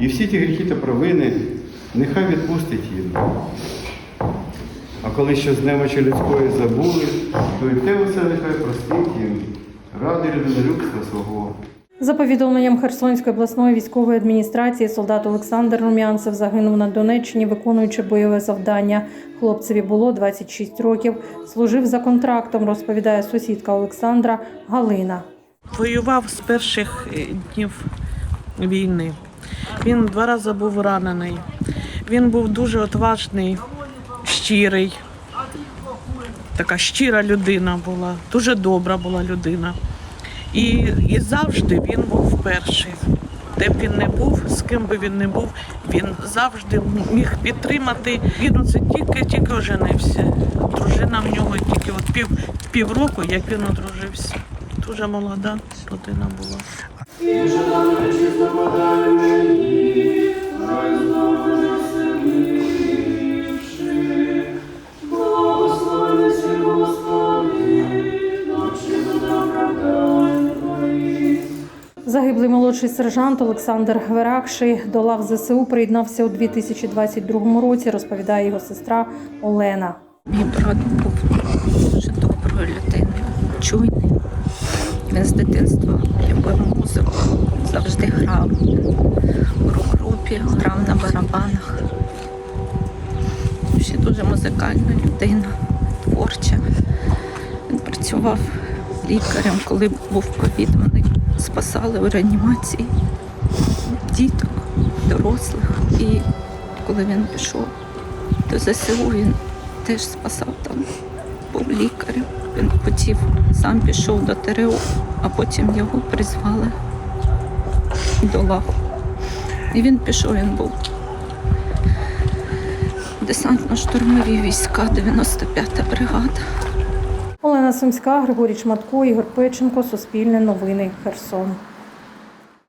І всі ті гріхи та провини нехай відпустить їм. А коли ще з немочі людської забули, то й те усе нехай простить їм ради людинолюбства свого. За повідомленням Херсонської обласної військової адміністрації, солдат Олександр Румянцев загинув на Донеччині, виконуючи бойове завдання. Хлопцеві було 26 років. Служив за контрактом, розповідає сусідка Олександра Галина. Воював з перших е, днів війни. Він два рази був ранений. Він був дуже отважний, щирий. Така щира людина була, дуже добра була людина. І, і завжди він був перший. Де б він не був, з ким би він не був, він завжди міг підтримати. Він оце тільки-тільки оженився. Дружина в нього тільки от пів, півроку, як він одружився. Дуже молода людина була. Загиблий молодший сержант Олександр Веракший до лав ЗСУ приєднався у 2022 році, розповідає його сестра Олена. Мій брат був дуже доброю людиною, чуйний. Він з дитинства любив музику, завжди грав. У рок-групі грав на барабанах. Ще дуже музикальна людина, творча. Він працював лікарем, коли був ковід, вони спасали у реанімації діток, дорослих. І коли він пішов до ЗСУ, він теж спасав там, був лікарем. Він хотів, сам пішов до ТРО, а потім його призвали до лав. І він пішов, він був десантно-штурмові війська, 95-та бригада. Олена Сумська, Григорій Шматко, Ігор Печенко, Суспільне новини, Херсон.